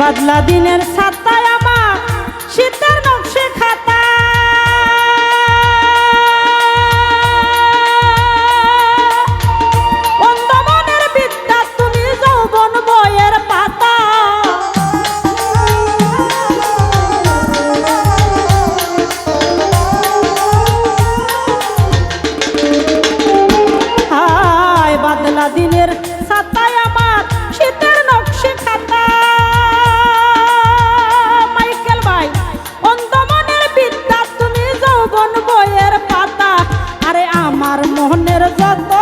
বাদলা দিনের ছাতায় মনের যত